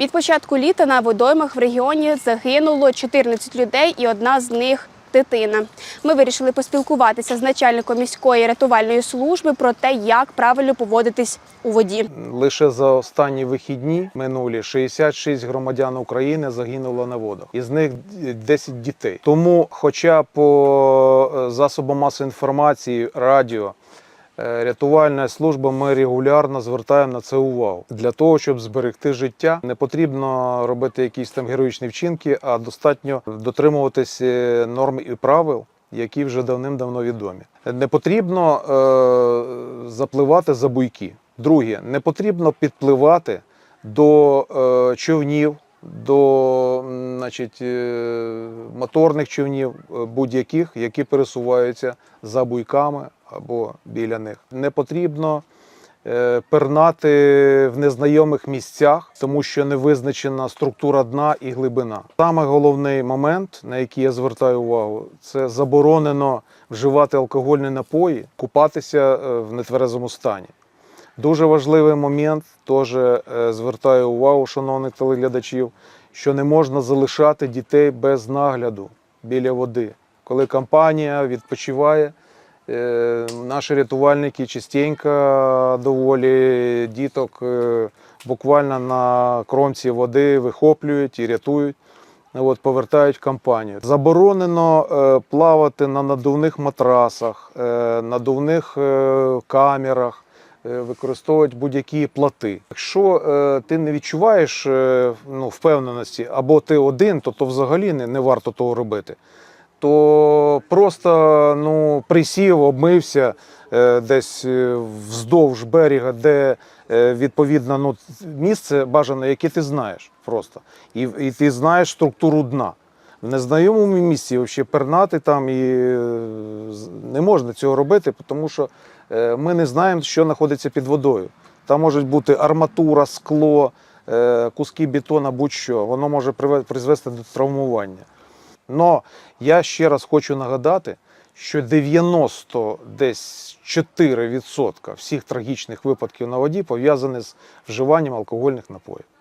Від початку літа на водоймах в регіоні загинуло 14 людей і одна з них дитина. Ми вирішили поспілкуватися з начальником міської рятувальної служби про те, як правильно поводитись у воді. Лише за останні вихідні минулі 66 громадян України загинуло на водах, із них 10 дітей. Тому, хоча по е, засобам масової інформації, радіо, рятувальна служба, ми регулярно звертаємо на це увагу для того, щоб зберегти життя. Не потрібно робити якісь там героїчні вчинки, а достатньо дотримуватись е, норм і правил. Які вже давним-давно відомі. Не потрібно е, запливати за буйки. Друге, не потрібно підпливати до е, човнів, до значить, е, моторних човнів е, будь-яких, які пересуваються за буйками або біля них. Не потрібно е, пернати в незнайомих місцях, тому що не визначена структура дна і глибина. Саме головний момент, на який я звертаю увагу, це заборонено вживати алкогольні напої, купатися е, в нетверезому стані. Дуже важливий момент, теж е, звертаю увагу, шановних телеглядачів, що не можна залишати дітей без нагляду біля води. Коли компанія відпочиває, наші рятувальники частенько доволі діток е, буквально на кромці води вихоплюють і рятують. От, повертають в компанію. Заборонено е, плавати на надувних матрасах, е, надувних е, камерах, е, використовувати будь-які плати. Якщо е, ти не відчуваєш е, ну, впевненості, або ти один, то, то взагалі не, не варто того робити. То просто ну, присів, обмився е, десь е, вздовж берега, де е, відповідно ну, місце бажане, яке ти знаєш просто. І, і ти знаєш структуру дна. В незнайомому місці взагалі пернати там і не можна цього робити, тому що ми не знаємо, що знаходиться під водою. Там можуть бути арматура, скло, куски бетона, будь-що. Воно може призвести до травмування. Но я ще раз хочу нагадати, що 94% всіх трагічних випадків на воді пов'язані з вживанням алкогольних напоїв.